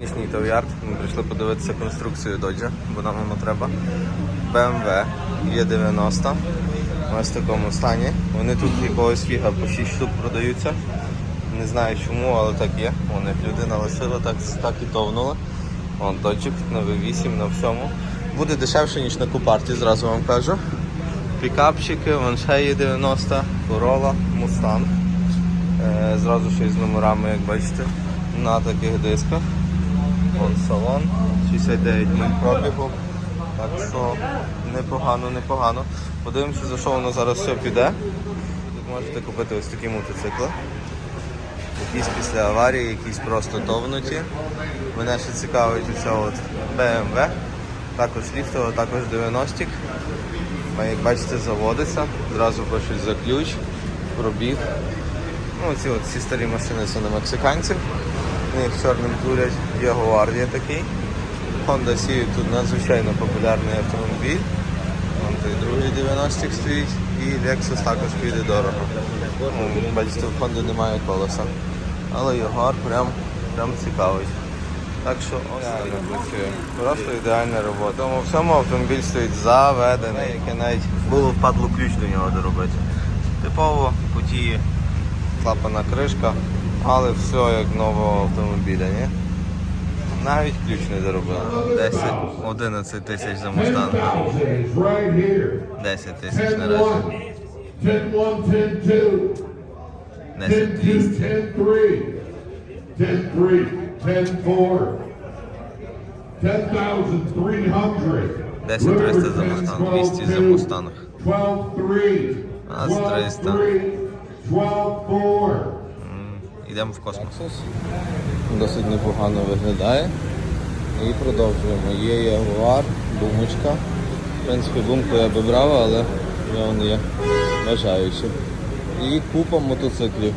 Нічний Тов'ярд. Ми прийшли подивитися конструкцію Доджа, бо нам воно треба. BMW Є90. Ось в такому стані. Вони тут якогось фіга по 6 штук продаються. Не знаю чому, але так є. Вони людина лишила, так, так і товнула. Вон доджик на V8, на всьому. Буде дешевше, ніж на купарті, зразу вам кажу. Пікапчики, вон ще є 90, Corolla, Mustang. Е, зразу ще з номерами, як бачите, на таких дисках. Вон салон, 69 миль пробігу. Так що непогано, непогано. Подивимося, за що воно зараз все піде. Тут можете купити ось такі мотоцикли. Якісь після аварії, якісь просто товнуті. Мене ще цікавить оця от BMW, також ліфтова, також 90 Як бачите, заводиться, зразу пишуть за ключ, пробіг. Ну, ці от всі старі машини це на мексиканців. Вони їх чорним. Jaguar є такий. Honda Civic тут надзвичайно популярний автомобіль. Вон той другий 90-х стоїть і Lexus також піде дорого. Ну, бачите, в Honda немає колеса. Але Jaguar прям, прям цікавий. Так що ось так працює. Просто ідеальна робота. Тому в цьому автомобіль стоїть заведений, яке навіть було впадло ключ до нього доробити. Типово події клапана кришка, але все як нового автомобіля, ні? Навіть ключ не доробили. 10, 11 тисяч за Мустанг. 10,000 is right here. 10 тисяч наразі. 10 1, 10 1, 10 2, 10 10 2, 200. 10 3, 10-4, 10,300. 10,300 за Мустанг, 200 за Мустанг. 12 3, А, з 300. 12 4. Йдемо в космос. Досить непогано виглядає. І продовжуємо. Є Ягуар, бумочка. В принципі, бумку я би брав, але я не є бажаючі. І купа мотоциклів.